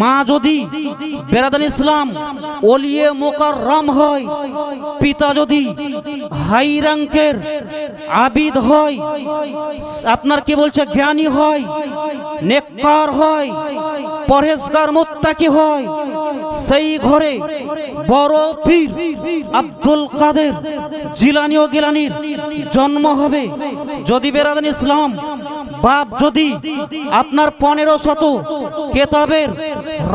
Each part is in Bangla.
মা যদি বেরাদান ইসলাম ওলিয়ে মোকাররম হয়, পিতা যদি হাই র্যাঙ্কের আবিদ হয়, আপনার কি বলছে জ্ঞানী হয়, নেককার হয়, পরহেজগার মুত্তাকি হয়, সেই ঘরে বড় পীর আব্দুল কাদের জিলানি ও গিলানির জন্ম হবে। যদি বেরাদান ইসলাম বাপ যদি আপনার পনেরো শত কেতাবের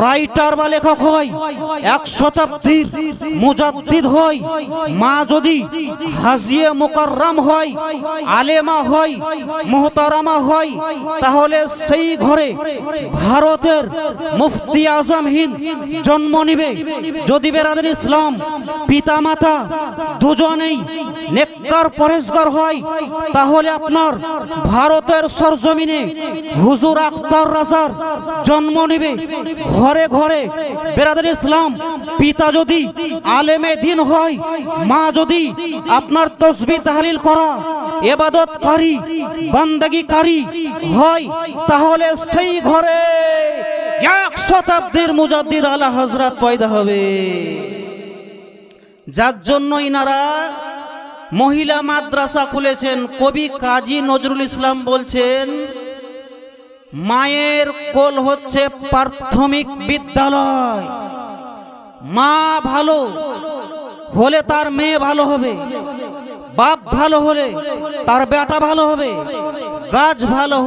রাইটার বা লেখক হয়, এক শতাব্দীর মুজাদ্দিদ হয়, মা যদি হাজিয়ে মোকাররাম হয়, আলেমা হয়, মোহতারামা হয়, তাহলে সেই ঘরে ভারতের মুফতি আজম হিন্দ জন্ম নিবে। যদি বেরাদের ইসলাম পিতা মাতা দুজনেই নেককার পরেশগর হয়, তাহলে আপনার ভারতের সরজমিনে হুজুর আখতার রাজার জন্ম নিবে। ঘরে ঘরে বেরাদের ইসলাম, পিতা যদি আলেমে দিন হয়, মা যদি আপনার তসবি তাহলিল করা এবাদতকারী বান্দাগিকারী হয়, তাহলে সেই ঘরে এক শতাব্দীর মুজাদ্দির আলা হজরত পয়দা হবে। যার জন্য ইনারা মহিলা মাদ্রাসা খুলেছেন, কবি কাজী নজরুল ইসলাম বলছেন মায়ের কোল হচ্ছে প্রাথমিক বিদ্যালয়। মা ভালো হলে তার মেয়ে ভালো হবে, বাপ ভালো হলে তার বেটা ভালো হবে, গাছ ভালো